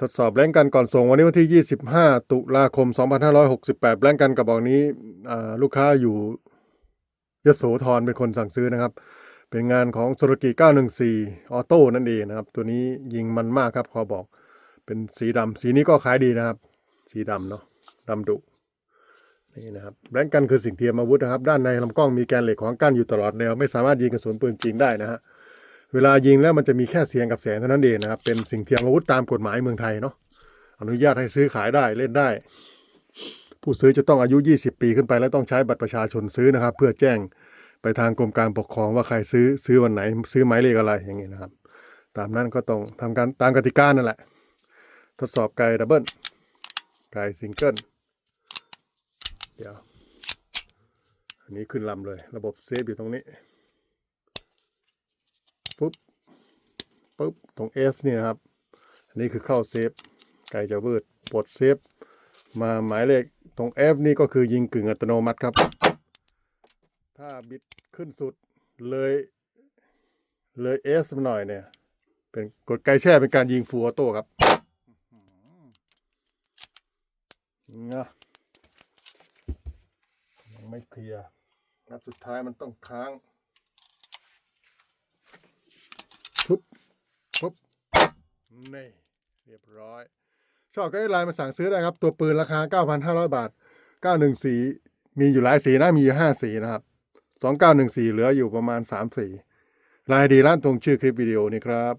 ทดสอบแรงกันก่อนส่งวันนี้วันที่ 25 ตุลาคม 2568 แรงกันกระบอกนี้ลูกค้าอยู่ยโสธรเป็นคนสั่งซื้อนะครับ เป็นงานของสุรกิ914 ออโต้นั่นเองนะครับ ตัวนี้ยิงมันมากครับขอบอก เป็นสีดำสีนี้ก็ขายดีนะครับ สีดำเนาะดำดุนี่นะครับแรงกันคือสิ่งเทียมอาวุธนะครับ ด้านในลำกล้องมีแกนเหล็กของกั้นอยู่ตลอดแนว ไม่สามารถยิงกระสุนปืนจริงได้นะฮะ เวลายิงแล้วมันจะมีแค่เสียงกับแสงเท่านั้นเองนะครับ เป็นสิ่งเทียมอาวุธตามกฎหมายเมืองไทยเนาะอนุญาตให้ซื้อขายได้เล่นได้ ผู้ซื้อจะต้องอายุ 20 ปีขึ้นไป และต้องใช้บัตรประชาชนซื้อนะครับ เพื่อแจ้งไปทางกรมการปกครองว่าใครซื้อซื้อวันไหน ซื้อหมายเลขอะไรอย่างเงี้นะครับ ตามนั้นก็ต้องทำการตามกติกานั่นแหละ ทดสอบไกดับเบิลไกซิงเกิลเดี๋ยวอันนี้ขึ้นลำเลย ระบบเซฟอยู่ตรงนี้ ปุ๊บ ปุ๊บตรง S นี่นะครับ อันนี้คือเข้าเซฟไกลจะวืดปลดเซฟมาหมายเลขตรง F นี่ก็คือยิงกึ่งอัตโนมัติครับ ถ้าบิดขึ้นสุดเลยเลย S มาหน่อยเนี่ย เป็นกดไกลแช่เป็นการยิงฟูออโต้ครับนะยังไม่เคลียร์นัดสุดท้ายมันต้องค้าง ปุ๊บปุ๊บ นี่เรียบร้อยชอบก็ไลน์มาสั่งซื้อได้ครับ ตัวปืนราคา 9,500 บาท 914 มีอยู่หลายสีนะ มีอยู่ 5 สีนะครับ 2914 เหลืออยู่ประมาณ 3 สีรายดีร้านตรงชื่อคลิปวิดีโอนี้ครับ